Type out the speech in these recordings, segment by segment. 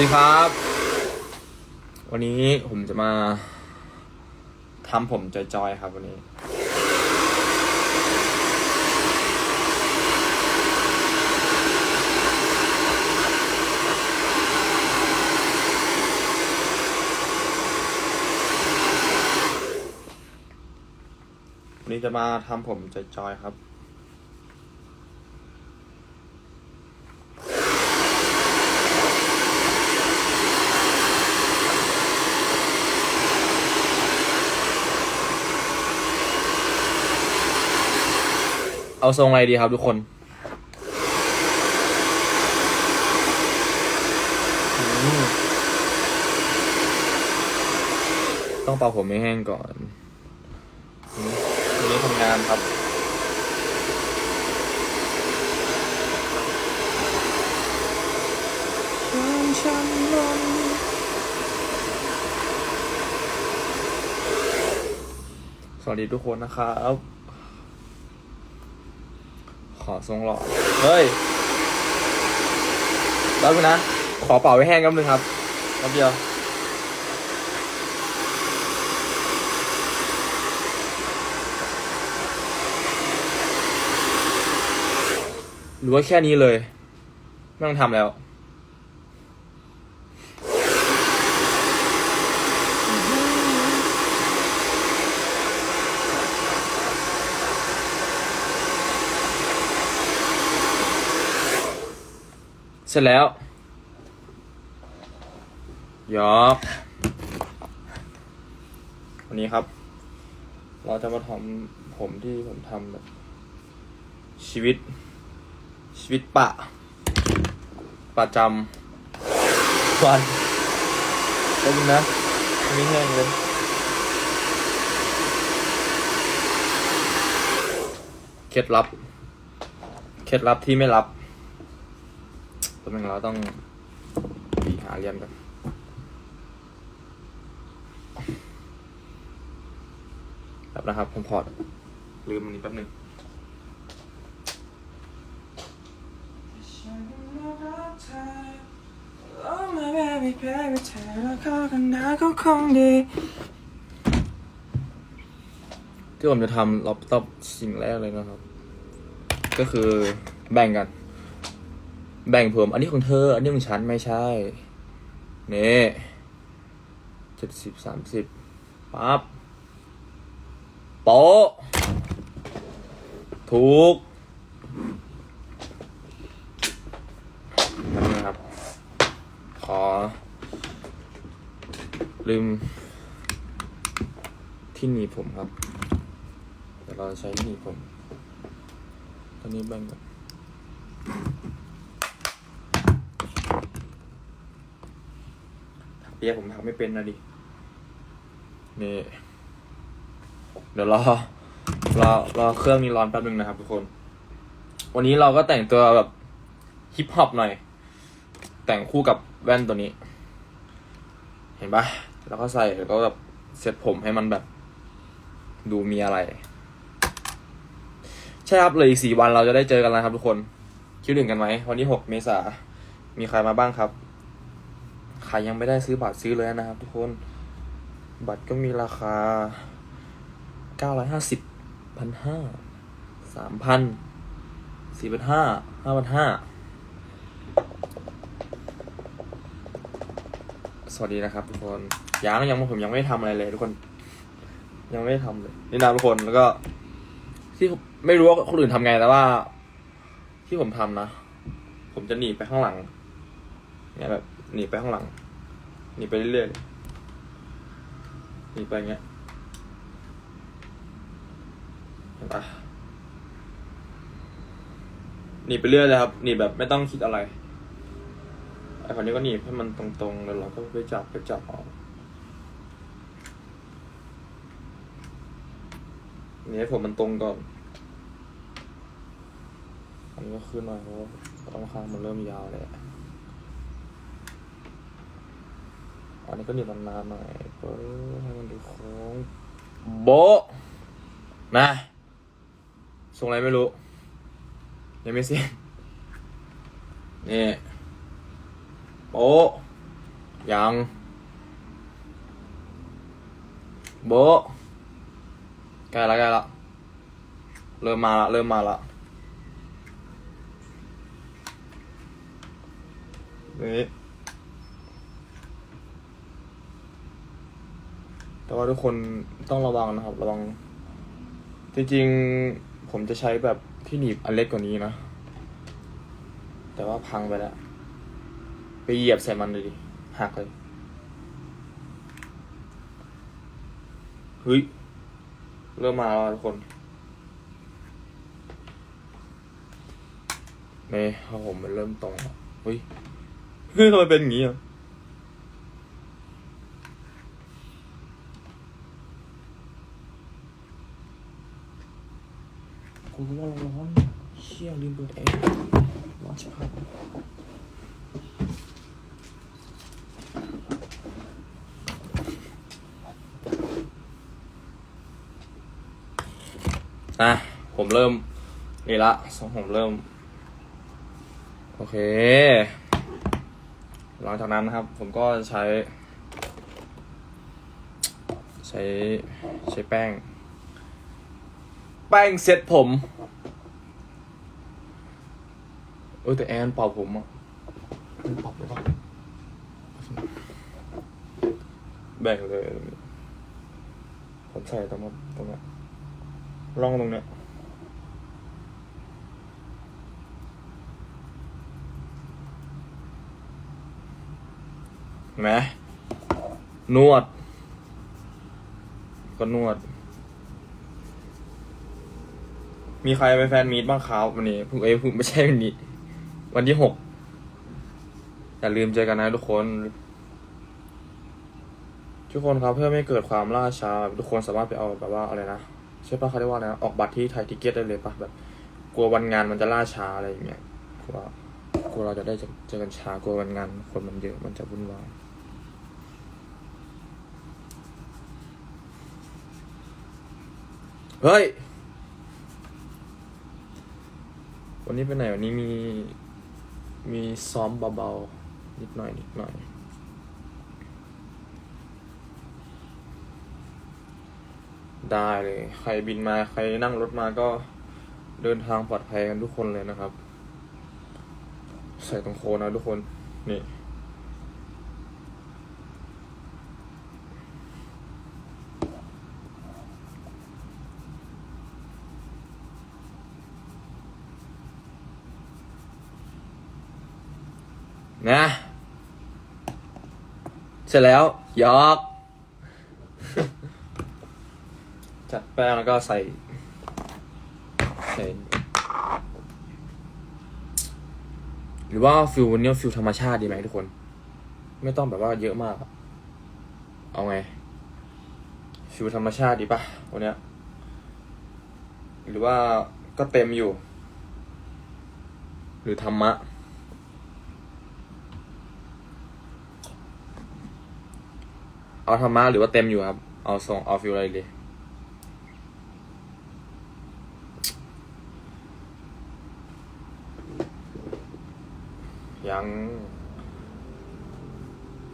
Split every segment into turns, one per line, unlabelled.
วัสดีครับ วันนี้ผมจะมาทำผมจอยๆครับวันนี้ วันนี้จะมาทำผมจอยๆครับ เอาทรงอะไรดีครับทุกคนอืมต้องเป่าผมให้แห้งก่อนอืมวันนี้ทำงานครับ สวัสดีทุกคนนะครับข อทรงหล่อเฮ้ยแป๊บนึงนะ ขอเป่าไว้แห้งกับนึงครับแป๊บเดียวหรือว่าแค่นี้เลย ไม่ต้องทำแล้ว เสร็จแล้วยอกวันนี้ครับ เราจะมาทำผมที่ผมทำแบบชีวิต ชีวิตปะ ประจำวันแป๊บนึงนะอันนี้แห้งเลยเคล็ดลับ เคล็ดลับที่ไม่ลับ ตัวนึงเราต้องบีหาเรียนกันแบบนะครับผมพอร์ตลืมอันนี้แป๊บนึงที่ผมจะทำล็อบต็อปสิ่งแรกเลยนะครับ ก็คือแบ่งกัน แบ่งผม อันนี้ของเธอ อันนี้ของฉันไม่ใช่ นี่เจ็ดสิบสามสิบปั๊บโป๊ะถูกนะครับ ขอ ลืม ที่หนีผมครับ เดี๋ยวเราใช้ที่หนีผม ตอนนี้แบ่งกัน เปียผมทำไม่เป็นนะดิ นี่ เดี๋ยวรอ รอ รอเครื่องนี้ร้อนแป๊บนึงนะครับทุกคน วันนี้เราก็แต่งตัวแบบฮิปฮอปหน่อย แต่งคู่กับแว่นตัวนี้ เห็นปะแล้วก็ใส่แล้วก็แบบเซ็ตผมให้มันแบบ ดูมีอะไร ใช่ครับเลยอีกสี่วันเราจะได้เจอกันแล้วครับทุกคน คิดถึงกันไหมวันที่หกเมษามีใครมาบ้างครับ ครยังไม่ได้ซื้อบัตรซื้อเลยนะครับ ทุกคน บัตรก็มีราคาเก้าร้อยห้าสิบพันห้าสามพันสี่พันห้าห้าพันห้าสวัสดีนะครับ ทุกคนยังยังผมยังไม่ทำอะไรเลย ทุกคน ยังไม่ได้ทำเลยนี่นะทุกคนแล้วก็ ที่ไม่รู้ว่าคนอื่นทำไงแต่ว่า ที่ผมทำนะผมจะหนีไปข้างหลังเนี่ยแบบหนีไปข้างหลัง หนีไปเรื่อยๆหนีไปอย่างเงี้ยเห็นปะหนีไปเรื่อยเลยครับหนีแบบไม่ต้องคิดอะไรไอ้คนนี้ก็หนีให้มันตรงๆแล้วเราก็ไปจับไปจับออกนี่ให้ผมมันตรงก่อน อันนี้ก็ขึ้นหน่อยเพราะว่าตรงข้างมันเริ่มยาวเลย อันนี้ก็หนีบนานๆหน่อยเพื่อให้มันดูโค้งโบะนะทรงอะไรไม่รู้ ยังไม่เสร็จนี่โบะยังโบะใกล้ละใกล้ละเริ่มมาละเริ่มมาละนี่ แต่ว่าทุกคนต้องระวังนะครับ ระวัง จริงๆ ผมจะใช้แบบที่หนีบอันเล็กกว่านี้นะ แต่ว่าพังไปแล้ว ไปเหยียบใส่มันเลยดิหักเลยเฮ้ยเริ่มมาแล้วทุกคนนี่ครับผมมันเริ่มตรงแล้วเฮ้ยเฮ้ยทำไมเป็นอย่างนี้อะ กูว่าร้อนเชี่ยลืมเปิดแอร์ร้อนชิบหายอะผมเริ่มนี่ละสองผมเริ่ม โอเค หลังจากนั้นนะครับ ผมก็ใช้ ใช้ใช้แป้ง แป้งเซ็ตผม เออแต่แอนเป่าผมอะมันเป่าได้ปะแบ่งเลย ผมใส่ตรงนั้นตรงเนี้ยร่องตรงเนี้ยเห็นไหมนวด ก็นวด มีใครไปแฟนมีตบ้างครับวันนี้เพิ่งเอ้ยเพิ่งไม่ใช่วันนี้ วันที่หกอย่าลืมเจอกันนะทุกคน ทุกคนครับเพื่อไม่เกิดความล่าช้าทุกคนสามารถไปเอาแบบว่าอะไรนะใช่ปะเขาเรียกว่าอะไรนะออกบัตรที่ไทยทิเก็ตได้เลยปะแบบ กลัววันงานมันจะล่าช้าอะไรอย่างเงี้ยกลัวกลัวเราจะได้เจอกันช้ากลัววันงาน คนมันเยอะมันจะวุ่นวายเฮ้ย วันนี้ไปไหนวันนี้มี มีซ้อมเบาๆ นิดหน่อยนิดหน่อย ได้เลย ใครบินมาใครนั่งรถมาก็เดินทางปลอดภัยกันทุกคนเลยนะครับ ใส่ตรงโคนนะทุกคน นี่ นะ เสร็จแล้วยอกจัดแป้งแล้วก็ใส่ใส่หรือว่าฟิลวันนี้ฟิลธรรมชาติดีไหมทุกคน ไม่ต้องแบบว่าเยอะมากอะเอาไงฟิลธรรมชาติดีปะวันเนี้ยหรือว่าก็เต็มอยู่ หรือธรรมะ เอาธรรมะหรือว่าเต็มอยู่ครับ เอาทรงเอาฟิลอะไรดียัง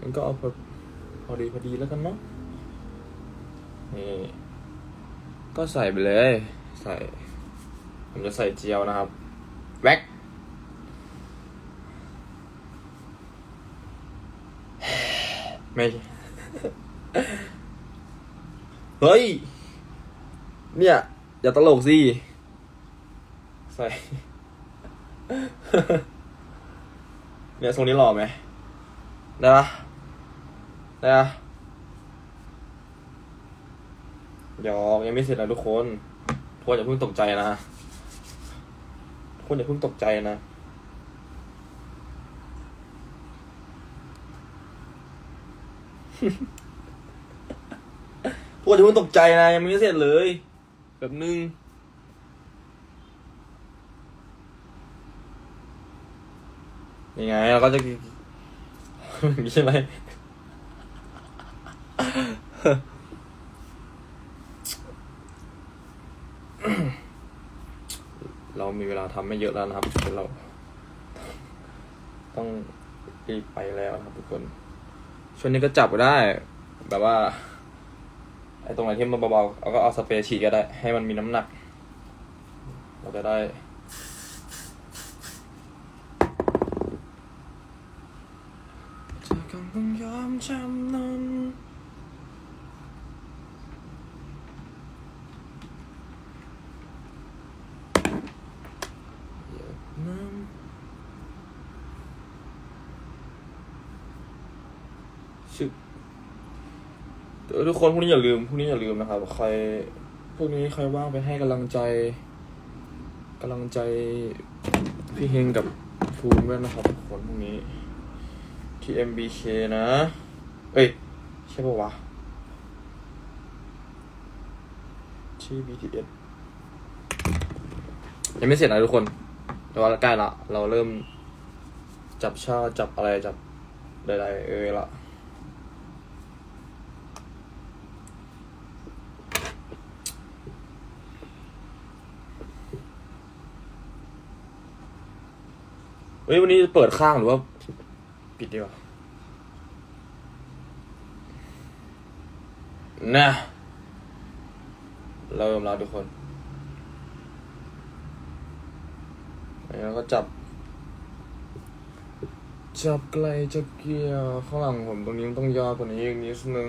มันก็เอาพอพอดีพอดีแล้วกันเนาะนี่ก็ใส่ไปเลย ใส่ ผมจะใส่เจียวนะครับ แว็กไม่ เฮ้ย เนี่ย อย่าตลกสิ ใส่ เนี่ยทรงนี้หล่อไหมได้ปะได้ปะยอกยังไม่เสร็จนะทุกคน ทุกคนอย่าเพิ่งตกใจนะทุกคนอย่าเพิ่งตกใจนะทุ กคนอย่าเพิ่งตกใจนะยังไม่เสร็จเลยแบบนึงยังไงเราก็จะมีใช่ไหมเรามีเวลาทำไม่เยอะแล้วนะครับเรา ต้องรีบไปแล้วนะครับทุกคนช่วงนี้ก็จับก็ได้ แบบว่า ไอ้ตรงไหนที่มันเบาๆเอาก็เอาสเปรย์ฉีดก็ได้ ให้มันมีน้ำหนัก เราจะได้เธอคงต้องยอมจำนนอย่านั้น ชึบเออ ทุกคนพวกนี้อย่าลืมพวกนี้อย่าลืมนะครับ ใครพวกนี้ใครว่างไปให้กำลังใจกำลังใจพี่เฮงกับภูมิด้วยนะครับทุกคนพวกนี้ ที่ MBK นะ เอ้ยใช่ปะวะที่ BTS ยังไม่เสร็จนะทุกคน แต่ว่าใกล้ละ เราเริ่มจับชาจับอะไรจับใดๆเอ้ยละ เฮ้ยวันนี้จะเปิดข้างหรือว่าปิดดีกว่านะเริ่มแล้วทุกคนแล้วก็จับ จับไกลจับเกียร์ข้างหลังผมตรงนี้มันต้องยาวกว่านี้อีกนิดนึง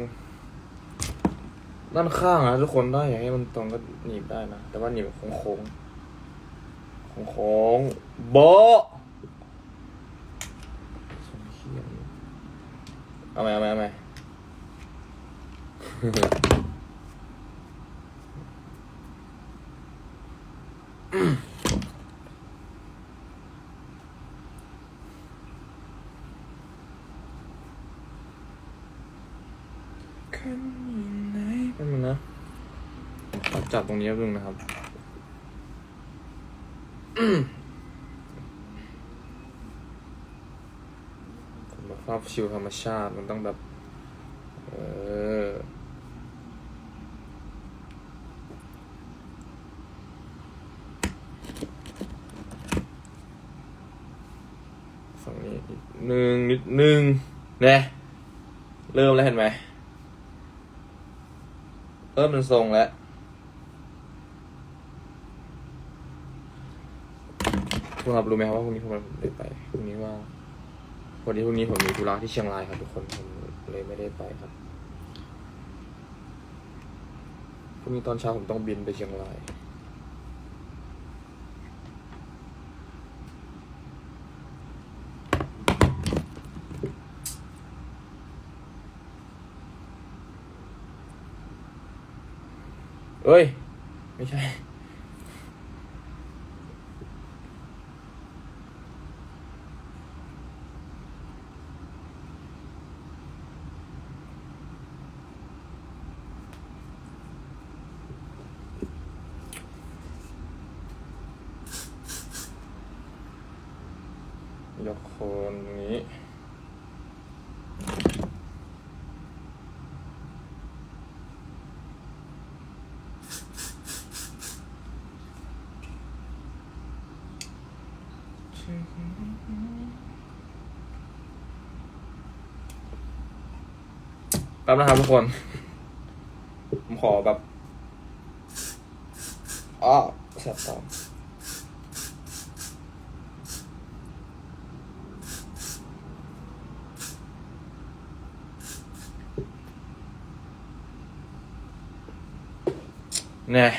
ด้านข้างนะทุกคนได้อยากให้มันตรงก็หนีบได้นะ แต่ว่าหนีบโค้งโค้งโค้งโค้งๆโบะ สองเขียน เอาไหมเอาไหมเอาไหมคันอยู่ไหนแป๊บนึงนะขอจับตรงนี้แป๊บนึงนะครับ ผมแบบ ชิวธรรมชาติมันต้องแบบ เออ ฝั่งนี้นิดนึงนิดนึงเนี่ยเริ่มแล้วเห็นไหม เริ่มเป็นทรงแล้วคุณรับรู้ไหมครับว่าพรุ่งนี้ทำไมผมไม่ไปพรุ่งนี้ว่า วันนี้พรุ่งนี้ผมมีธุระที่เชียงรายครับทุกคนผมเลยไม่ได้ไปครับพรุ่งนี้ตอนเช้าผมต้องบินไปเชียงรายเอ้ย ไม่ใช่ ยกโคนตรงนี้ แป๊บนะครับทุกคน ผมขอแบบอ้อแสบตาเนี่ย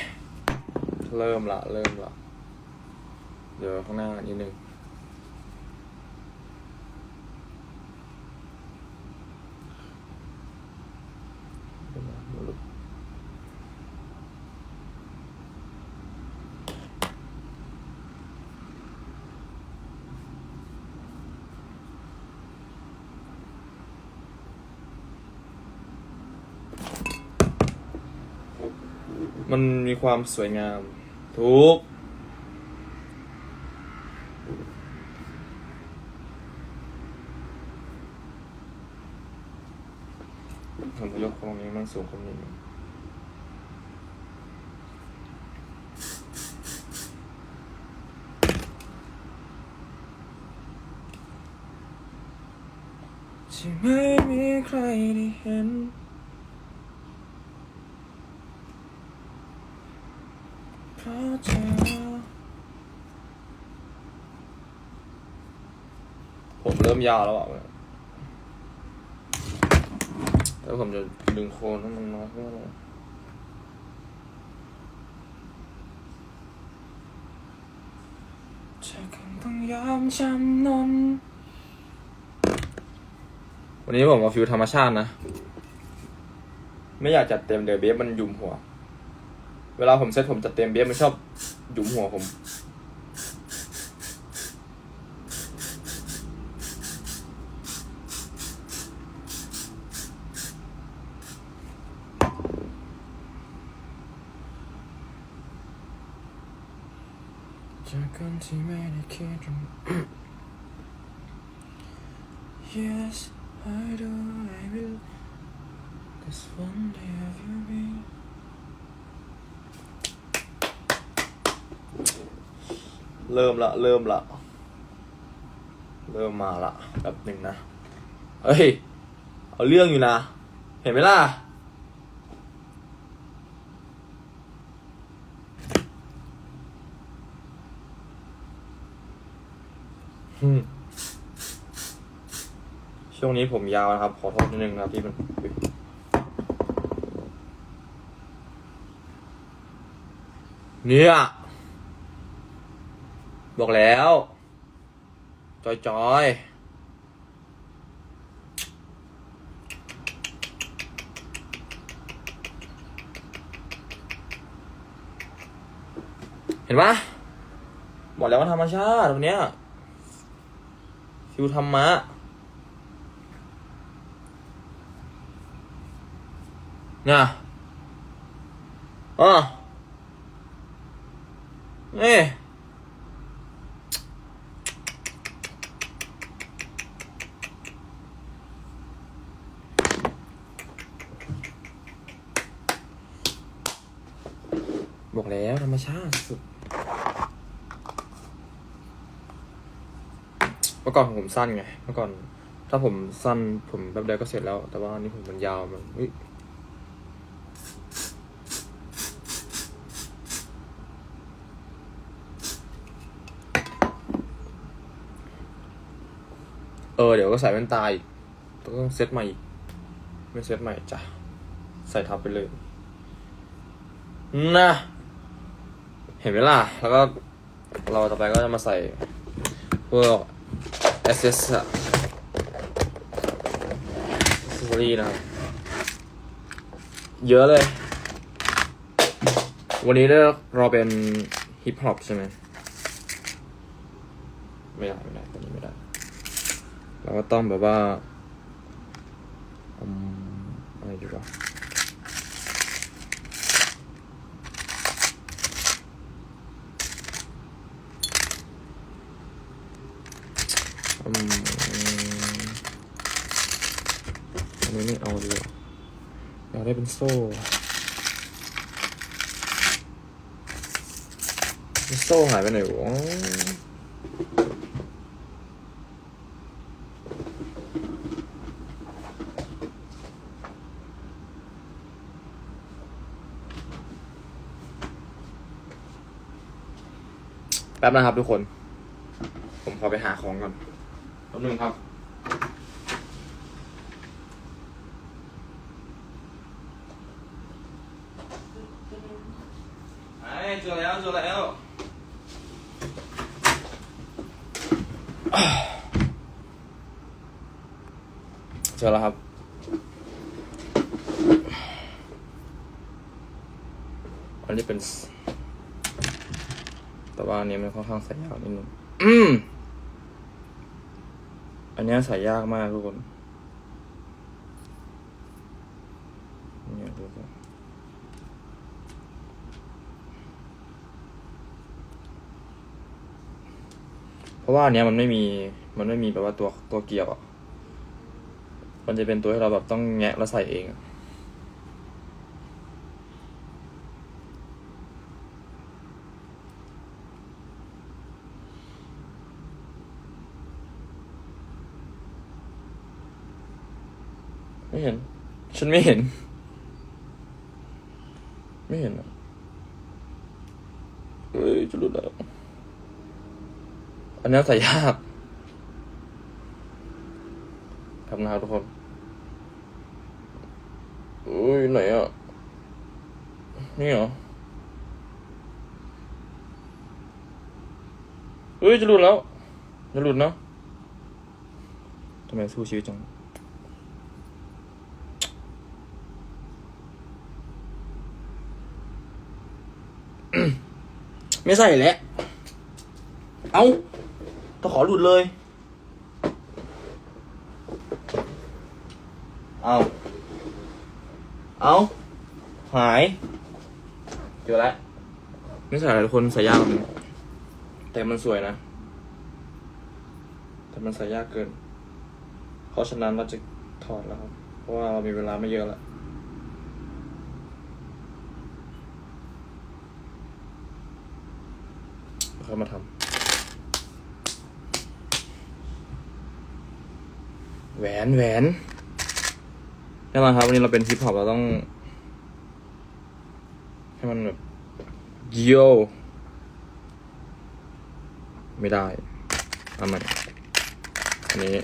เริ่มละ เริ่มละ เดี๋ยวข้างหน้านิดนึง มันมีความสวยงาม ทุก ผมจะยกตรงนี้มันสูงขึ้นนิดนึงชที่ไม่มีใครได้เห็น เพราะเธอผมเริ่มยาวแล้วอะแล้วผมจะดึงโคนให้มันน้อยขึ้นมาหน่อยจะคงต้องยอมจำนนวันนี้ผมเอาฟิวธรรมชาตินะ ไม่อยากจัดเต็มเดี๋ยวเบฟมันหยุมหัว เวลาผมเซตผมจัดเต็มเบฟมันชอบ หยุมหัวผม จากคนที่ไม่ได้คิด Yes I do I will Cause one day of you be เริ่มละ เริ่มละ เริ่มมาละแบบหนึ่งนะ เฮ้ย เอาเรื่องอยู่นะ เห็นไหมล่ะอืมช่วงนี้ผมยาวนะครับ ขอโทษนิดนึงนะครับที่มันเนี่ย บอกแล้ว จอยจอยเห็นปะบอกแล้วว่าธรรมชาติวันเนี้ยฟิวธรรมะน่ะอ๋อเอ้บอกแล้วธรรมชาติสุด เมื่อก่อนผม สั้นไงเมื่อก่อน ถ้าผมสั้นผมแป๊บเดียวก็เสร็จแล้ว แต่ว่านนี้ผมมันยาวแบบเฮ้ยเออเดี๋ยวก็ใส่แว่นตาอีกต้องเซตใหม่อีกไม่เซตใหม่จ้ะใส่ทับไปเลยนะเห็นไหมล่ะ แล้วก็เราต่อไปก็จะมาใส่พวก เอสเอะสิบดีนะครับ เยอะเลย วันนี้เนี่ยเราเป็นฮิปฮอปใช่ไหมไม่ได้ ไม่ได้ตอนนี้ไม่ได้ เราก็ต้องแบบว่าอืมอะไรดีวะ อืมอันนี้ไม่เอาดีกว่าอยากได้เป็นโซ่โซ่หายไปไหนวะแป๊บนะครับทุกคน ผมขอไปหาของก่อน แป๊บนึงครับ ไอ้เจอแล้วเจอแล้วเจอแล้วครับอันนี้เป็นสแต่ว่าอันนี้มันค่อนข้างใส่ยากนิดนึงอืม อันเนี้ยใส่ยากมากทุกคนเนี่ยดูสิเพราะว่าอันเนี้ยมันไม่มี มันไม่มีแบบว่าตัวตัวเกี่ยวอะ มันจะเป็นตัวให้เราแบบต้องแงะแล้วใส่เองอะ ไม่เห็น ฉันไม่เห็น ไม่เห็นอะเฮ้ยจะหลุดแล้ว อันนี้ใส่ยากทำนะครับทุกคนเอ้ยไหนอะ นี่เหรอ เฮ้ยจะหลุดแล้ว จะหลุดเนาะทำไมสู้ชีวิตจัง ไม่ใส่แล้ว เอาตะขอหลุดเลย เอาเอาหายเจอแล้วไม่ใส่อะไรทุกคนใส่ยากกว่านี้แต่มันสวยนะ แต่มันใส่ยากเกิน เพราะฉะนั้นเราจะถอดแล้วครับ เพราะว่าเรามีเวลาไม่เยอะแล้ว ค่อยมาทำแหวนแหวนแน่นอนครับ วันนี้เราเป็นฮิปฮอปเราต้อง ให้มันแบบโยไม่ได้ทำมันอันนี้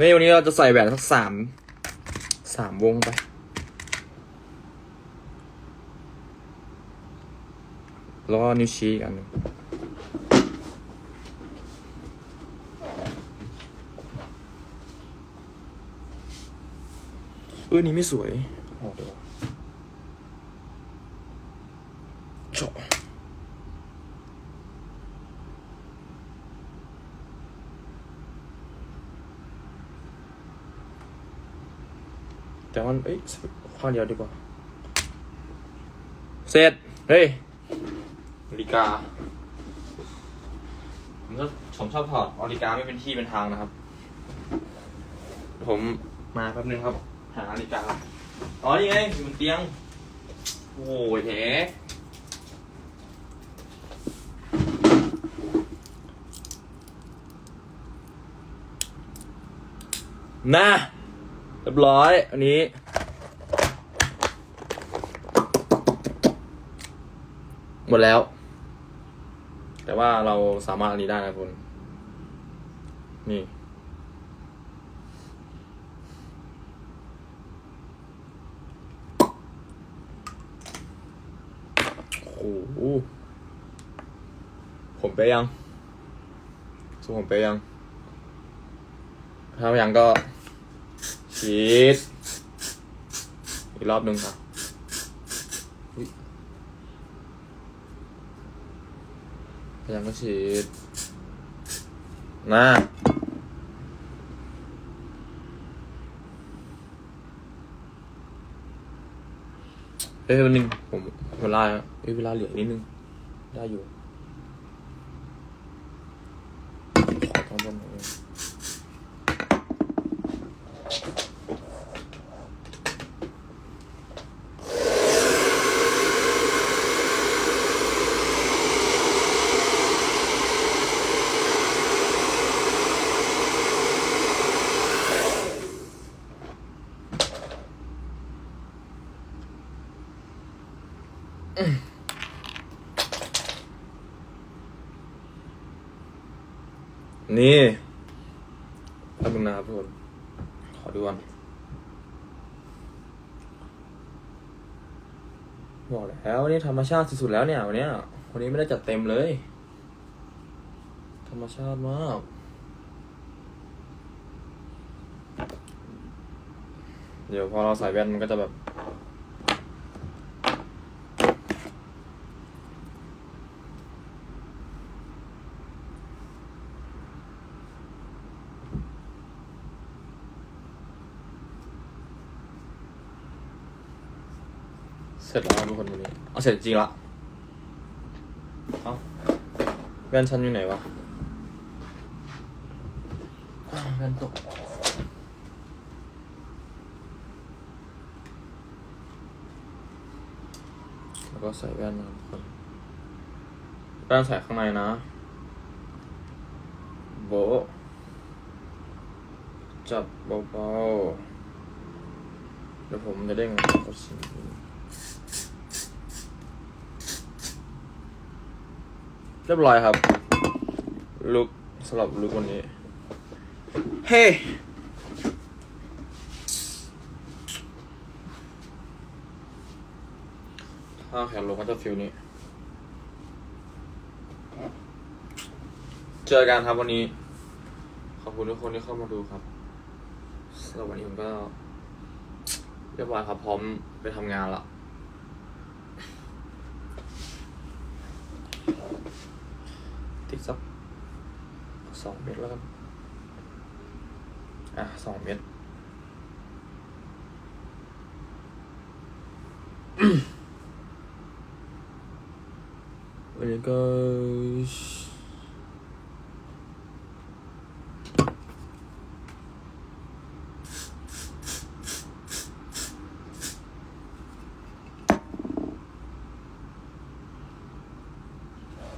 นี่วันนี้เราจะใส่แหวนสักสามสามวงไป แล้วก็นิ้วชี้อีกอันหนึ่งเออนี่ไม่สวยออกเดี๋ยว แต่ว่าเอ้ยข้างเดียวดีกว่า เสร็จ เฮ้ยนาฬิกา ผมก็ผมชอบถอดนาฬิกาไม่เป็นที่เป็นทางนะครับ ผมมาแป๊บนึงครับ หานาฬิกา อ๋อ นี่ไงอยู่บนเตียง โอ้ยแถน่าเรียบร้อย อันนี้ หมดแล้ว แต่ว่าเราสามารถอันนี้ได้นะคุณ นี่โอ้โหผมไปยังสู้ผมไปยัง ถ้ายังก็ ฉีดอีกรอบหนึ่งครับพยายามก็ฉีดนะเอ้ยวันนึงผมเวลาเอ้ยเวลาเหลือนิดนึง ได้อยู่ขอตอนบนหน่อย นี่แป๊บนึงนะครับทุกคน ขอดูก่อนบอกแล้วนี่ธรร มชาติสุดๆแล้วเนี่ยวันนี้ยวันนี้ไม่ได้จัดเต็มเลย ธรรมชาติมากเดี๋ยวพอเราใส่แว่นมันก็จะแบบ เสร็จแล้วบทุกคนวันนี้ เอาเสร็จจริงละเอาแว่นฉันอยู่ไหนวะอ้าวแว่นตกแล้วก็ใส่แว่นนะครับทุกคนด้านใส่ข้างในนะ โบะจับเบาๆเดี๋ยวผมจะเด้งกดสิ่งนี้เรียบร้อยครับ ลุกสำหรับลุกวันนี้ เฮ้ถ้าแขนลงก็จะฟิลนี้ เจอกันครับวันนี้ ขอบคุณทุกคนที่เข้ามาดูครับสำหรับวันนี้ผมก็ เรียบร้อยครับ พร้อมไปทำงานละ ติดสักสองเม็ดแล้วกัน อะสองเม็ดวันนี้ก็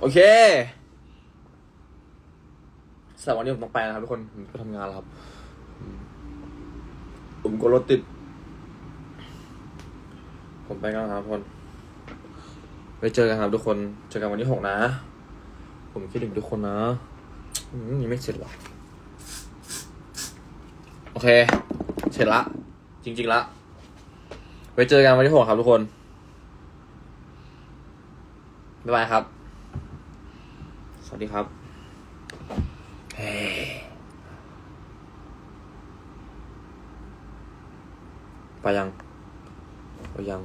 โอเค สำหรับวันนี้ผมต้องไปนะครับทุกคนผมไปทำงานแล้วครับ ผมก็รถติด ผมไปกันนครับทุกคนไปเจอกันครับทุกคน เจอกันวันที่หกนะ ผมคิดถึงทุกคนนะยังไม่เสร็จหรอโอเค เสร็จละ จริง ๆละ ไปเจอกันวันที่หกครับทุกคน บ๊ายบายครับ สวัสดีครับเฮ้ ไปยังไปยัง